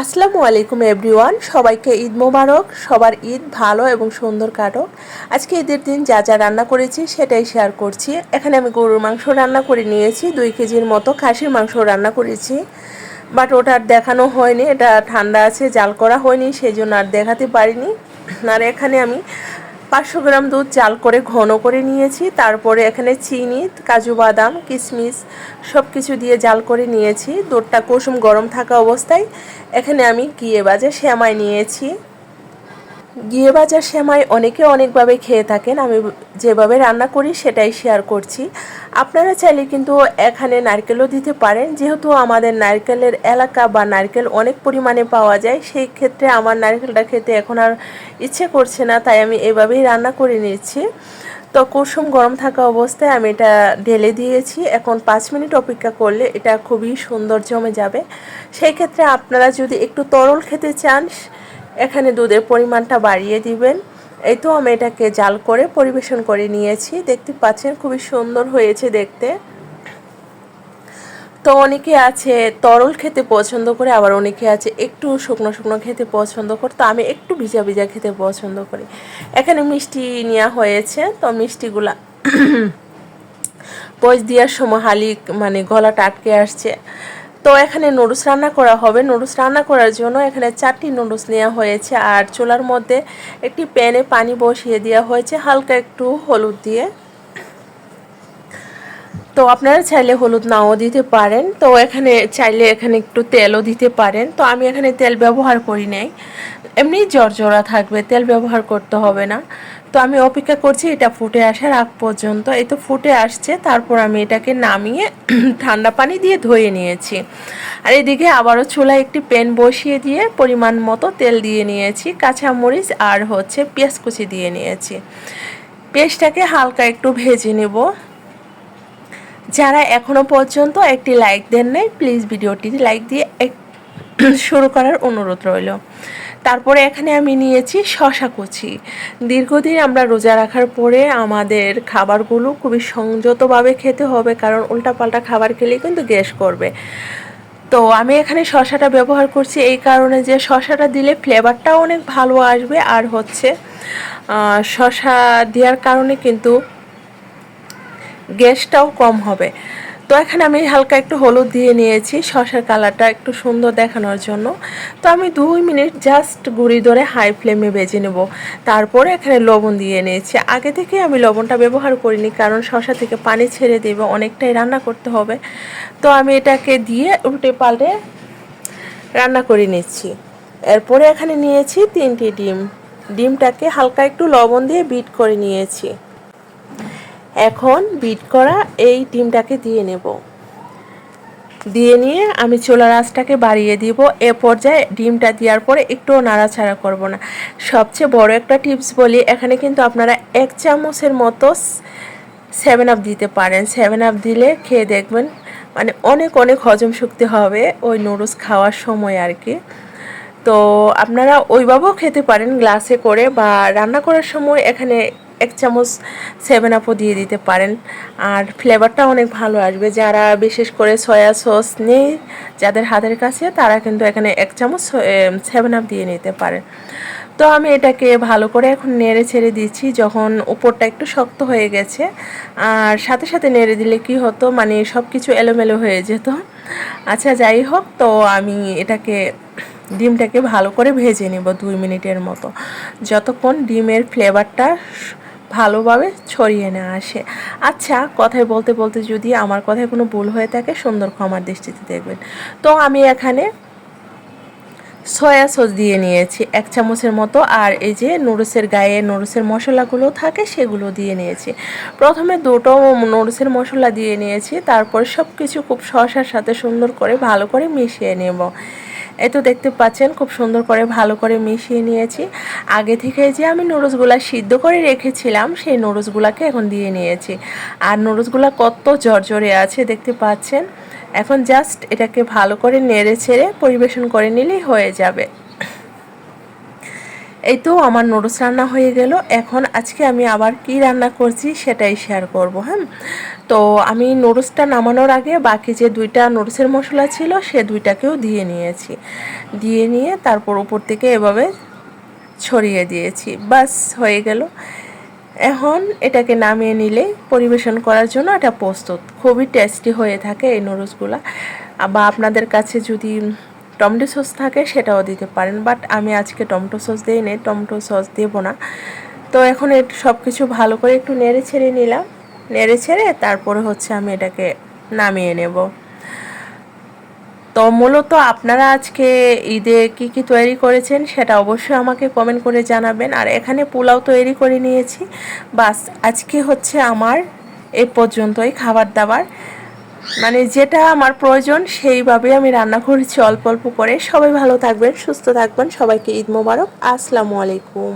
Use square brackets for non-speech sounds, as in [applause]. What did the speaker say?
আসসালামু আলাইকুম এভরিওয়ান, সবাইকে ঈদ মোবারক, সবার ঈদ ভালো এবং সুন্দর কাটক। আজকে ঈদের দিন যা যা রান্না করেছি সেটাই শেয়ার করছি। এখানে আমি গরুর মাংস রান্না করে নিয়েছি, দুই কেজির মতো খাসির মাংস রান্না করেছি। বাট ওটা আর দেখানো হয়নি, এটা ঠান্ডা আছে, জাল করা হয়নি সেই জন্য আর দেখাতে পারিনি। আর এখানে আমি পাঁচশো গ্রাম দুধ চাল করে ঘন করে নিয়েছি। তারপরে এখানে চিনি, কাজু বাদাম কিশমিশ সব কিছু দিয়ে জাল করে নিয়েছি। দুধটা কুসুম গরম থাকা অবস্থায় এখানে আমি গিয়ে বাজে শ্যামাই নিয়েছি। গিয়ে বাজার শ্যামাই অনেকে অনেকভাবে খেয়ে থাকেন। আমি যেভাবে রান্না করি সেটাই শেয়ার করছি। আপনারা চাইলে কিন্তু এখানে নারকেলও দিতে পারেন। যেহেতু আমাদের নারকেলের এলাকা বা নারকেল অনেক পরিমাণে পাওয়া যায়, সেই ক্ষেত্রে আমার নারকেলটা খেতে এখন আর ইচ্ছে করছে না, তাই আমি এভাবেই রান্না করে নিচ্ছি। তো কুসুম গরম থাকা অবস্থায় আমি এটা ঢেলে দিয়েছি। এখন পাঁচ মিনিট অপেক্ষা করলে এটা খুবই সুন্দর জমে যাবে। সেই ক্ষেত্রে আপনারা যদি একটু তরল খেতে চান, এখানে দুধের পরিমাণটা বাড়িয়ে দিবেন। এই তো আমি এটাকে জাল করে পরিবেশন করে নিয়েছি। দেখতে পাচ্ছেন খুবই সুন্দর হয়েছে দেখতে। তো অনেকে আছে তরল খেতে পছন্দ করে, আবার অনেকে আছে একটু শুকনো শুকনো খেতে পছন্দ করে, তো আমি একটু ভিজা ভিজা খেতে পছন্দ করি। এখানে মিষ্টি নেওয়া হয়েছে, তো মিষ্টিগুলা [clears throat] পচ দেওয়ার সময় হালি মানে গলাটা আটকে আসছে। তো এখানে নুডলস রান্না করা হবে। নুডলস রান্না করার জন্য এখানে চারটি নুডলস নেওয়া হয়েছে। আর চুলার মধ্যে একটি প্যানে পানি বসিয়ে দেওয়া হয়েছে। হালকা একটু হলুদ দিয়ে। তো আপনারা চাইলে হলুদ নাও দিতে পারেন। তো এখানে চাইলে এখানে একটু তেলও দিতে পারেন। তো আমি এখানে তেল ব্যবহার করি নাই। এমনি জর্জরা থাকবে, তেল ব্যবহার করতে হবে না। তো আমি অপেক্ষা করছি, এটা ফুটে আসার আগ পর্যন্ত। এই তো ফুটে আসছে, তারপর আমি এটাকে নামিয়ে [clears throat] ঠান্ডা পানি দিয়ে ধুয়ে নিয়েছি। আর এদিকে আবারও চুলায় একটি প্যান বসিয়ে দিয়ে পরিমাণ মতো তেল দিয়ে নিয়েছি। কাঁচামরিচ আর হচ্ছে পেঁয়াজ কুচি দিয়ে নিয়েছি। পেঁয়াজটাকে হালকা একটু ভেজে নেব। যারা এখনও পর্যন্ত একটি লাইক দেন নাই প্লিজ ভিডিওটি লাইক দিয়ে এক শুরু করার অনুরোধ রইল। তারপরে এখানে আমি নিয়েছি শশা কুচি। দীর্ঘদিন আমরা রোজা রাখার পরে আমাদের খাবারগুলো খুবই সংযতভাবে খেতে হবে, কারণ উল্টাপাল্টা খাবার খেলেই কিন্তু গ্যাস করবে। তো আমি এখানে শশাটা ব্যবহার করছি এই কারণে যে শশাটা দিলে ফ্লেভারটাও অনেক ভালো আসবে, আর হচ্ছে শশা দেওয়ার কারণে কিন্তু গ্যাসটাও কম হবে। তো এখানে আমি হালকা একটু হলুদ দিয়ে নিয়েছি শশার কালারটা একটু সুন্দর দেখানোর জন্য। তো আমি দুই মিনিট জাস্ট গুঁড়ি ধরে হাই ফ্লেমে বেজে নেব। তারপরে এখানে লবণ দিয়ে নিয়েছি। আগে থেকে আমি লবণটা ব্যবহার করিনি, কারণ শশা থেকে পানি ছেড়ে দেব, অনেকটাই রান্না করতে হবে। তো আমি এটাকে দিয়ে উল্টে পাল্টে রান্না করে নিচ্ছি। এরপরে এখানে নিয়েছি তিনটি ডিম। ডিমটাকে হালকা একটু লবণ দিয়ে বিট করে নিয়েছি। এখন বিট করা এই ডিমটাকে দিয়ে নেব। দিয়ে নিয়ে আমি চোলার আঁচটাকে বাড়িয়ে দিব। এ পর্যায়ে ডিমটা দেওয়ার পরে একটুও নাড়াছাড়া করব না। সবচেয়ে বড় একটা টিপস বলি, এখানে কিন্তু আপনারা এক চামচের মতো সেভেন আপ দিতে পারেন। সেভেন আপ দিলে খেয়ে দেখবেন মানে অনেক অনেক হজম শক্তি হবে ওই নুডলস খাওয়ার সময় আর কি। তো আপনারা ওইভাবেও খেতে পারেন গ্লাসে করে বা রান্না করার সময় এখানে এক চামচ সেভেন আপও দিয়ে দিতে পারেন। আর ফ্লেভারটা অনেক ভালো আসবে। যারা বিশেষ করে সয়া সস নেই, যাদের হাতের কাছে, তারা কিন্তু এখানে এক চামচ সেভেন আপ দিয়ে নিতে পারেন। তো আমি এটাকে ভালো করে এখন নেড়ে ছেড়ে দিচ্ছি, যখন উপরটা একটু শক্ত হয়ে গেছে। আর সাথে সাথে নেড়ে দিলে কি হতো মানে সব কিছু এলোমেলো হয়ে যেত। আচ্ছা যাই হোক, তো আমি এটাকে, ডিমটাকে ভালো করে ভেজে নেব দুই মিনিটের মতো। যতক্ষণ ডিমের ফ্লেভারটা ভালোভাবে ছড়িয়ে নেওয়া আসে। আচ্ছা কথায় বলতে বলতে যদি আমার কথায় কোনো ভুল হয়ে থাকে, সুন্দর ক্ষমার দৃষ্টিতে দেখবেন। তো আমি এখানে সয়া সস দিয়ে নিয়েছি, এক চামচের মতো। আর এই যে নুডলসের গায়ে নুডলসের মশলাগুলো থাকে, সেগুলো দিয়ে নিয়েছি। প্রথমে দুটো নুডলসের মশলা দিয়ে নিয়েছি, তারপর সব কিছু খুব শসার সাথে সুন্দর করে, ভালো করে মিশিয়ে নেব। এই তো দেখতে পাচ্ছেন, খুব সুন্দর করে ভালো করে মিশিয়ে নিয়েছি। আগে থেকে যে আমি নুডলসগুলো সিদ্ধ করে রেখেছিলাম, সেই নুডলসগুলোকে এখন দিয়ে নিয়েছি। আর নুডলসগুলো কত জর্জরে আছে দেখতে পাচ্ছেন? এখন জাস্ট এটাকে ভালো করে নেড়ে ছেড়ে পরিবেশন করে নিলেই হয়ে যাবে। এই তো আমার নুডলস রান্না হয়ে গেল। এখন আজকে আমি আবার কি রান্না করছি সেটাই শেয়ার করব হ্যাঁ? তো আমি নুডলসটা নামানোর আগে বাকি যে দুইটা নুডলসের মশলা ছিল সে দুইটাকেও দিয়ে নিয়েছি। দিয়ে নিয়ে তারপর উপর থেকে এভাবে ছড়িয়ে দিয়েছি। বাস হয়ে গেল। এখন এটাকে নামিয়ে নিলে পরিবেশন করার জন্য এটা প্রস্তুত। খুবই টেস্টি হয়ে থাকে এই নুডলসগুলো বা আপনাদের কাছে যদি টমেটো সস থাকে সেটাও দিতে পারেন বাট আমি আজকে টমেটো সস দিই নেই টমেটো সস দেবো না। তো এখন সব কিছু ভালো করে একটু নেড়ে ছেড়ে নিলাম। নেড়ে ছেড়ে তারপরে হচ্ছে আমি এটাকে নামিয়ে নেব। তো মূলত আপনারা আজকে ঈদে কি কি তৈরি করেছেন সেটা অবশ্যই আমাকে কমেন্ট করে জানাবেন। আর এখানে পোলাও তৈরি করে নিয়েছি। বাস আজকে হচ্ছে আমার এ পর্যন্তই খাবার দাবার। মানে যেটা আমার প্রয়োজন, সেইভাবে আমি রান্না করেছি। অল্প অল্প করে। সবাই ভালো থাকবেন, সুস্থ থাকবেন। সবাইকে ঈদ মোবারক। আসসালামু আলাইকুম।